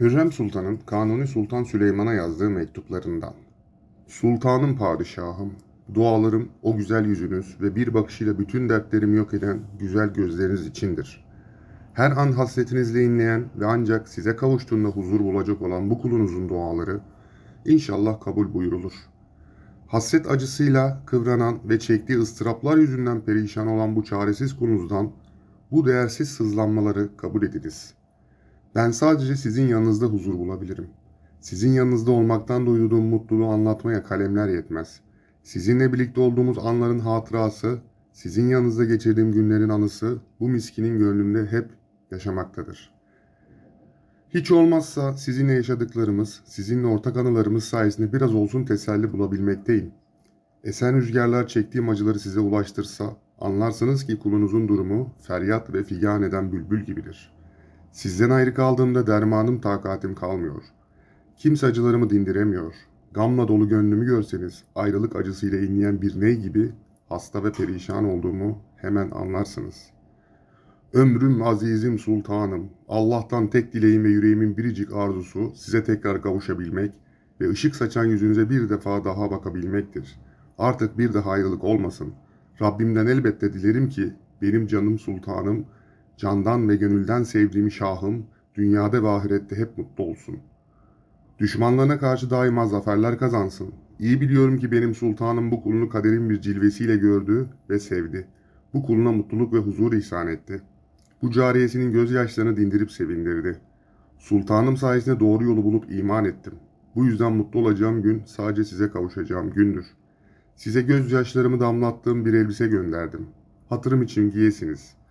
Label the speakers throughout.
Speaker 1: Hürrem Sultan'ın Kanuni Sultan Süleyman'a yazdığı mektuplarından. Sultanım padişahım, dualarım o güzel yüzünüz ve bir bakışıyla bütün dertlerimi yok eden güzel gözleriniz içindir. Her an hasretinizle inleyen ve ancak size kavuştuğunda huzur bulacak olan bu kulunuzun duaları inşallah kabul buyurulur. Hasret acısıyla kıvranan ve çektiği ıstıraplar yüzünden perişan olan bu çaresiz kulunuzdan bu değersiz sızlanmaları kabul ediniz.'' Ben sadece sizin yanınızda huzur bulabilirim. Sizin yanınızda olmaktan duyduğum mutluluğu anlatmaya kalemler yetmez. Sizinle birlikte olduğumuz anların hatırası, sizin yanınızda geçirdiğim günlerin anısı bu miskinin gönlümde hep yaşamaktadır. Hiç olmazsa sizinle yaşadıklarımız, sizinle ortak anılarımız sayesinde biraz olsun teselli bulabilmekteyim. Esen rüzgarlar çektiğim acıları size ulaştırsa, anlarsınız ki kulunuzun durumu feryat ve figan eden bülbül gibidir.'' Sizden ayrı kaldığımda dermanım takatim kalmıyor. Kimse acılarımı dindiremiyor. Gamla dolu gönlümü görseniz ayrılık acısıyla inleyen bir ney gibi hasta ve perişan olduğumu hemen anlarsınız. Ömrüm azizim sultanım, Allah'tan tek dileğim ve yüreğimin biricik arzusu size tekrar kavuşabilmek ve ışık saçan yüzünüze bir defa daha bakabilmektir. Artık bir daha ayrılık olmasın. Rabbimden elbette dilerim ki benim canım sultanım candan ve gönülden sevdiğim şahım dünyada ve ahirette hep mutlu olsun. Düşmanlarına karşı daima zaferler kazansın. İyi biliyorum ki benim sultanım bu kulunu kaderin bir cilvesiyle gördü ve sevdi. Bu kuluna mutluluk ve huzur ihsan etti. Bu cariyesinin gözyaşlarını dindirip sevindirdi. Sultanım sayesinde doğru yolu bulup iman ettim. Bu yüzden mutlu olacağım gün sadece size kavuşacağım gündür. Size gözyaşlarımı damlattığım bir elbise gönderdim. Hatırım için giyesiniz.''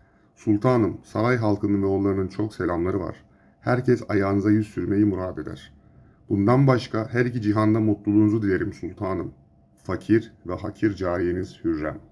Speaker 1: Sultanım, saray halkının ve oğullarının çok selamları var. Herkes ayağınıza yüz sürmeyi murad eder. Bundan başka her iki cihanda mutluluğunuzu dilerim sultanım. Fakir ve hakir cariyeniz Hürrem.''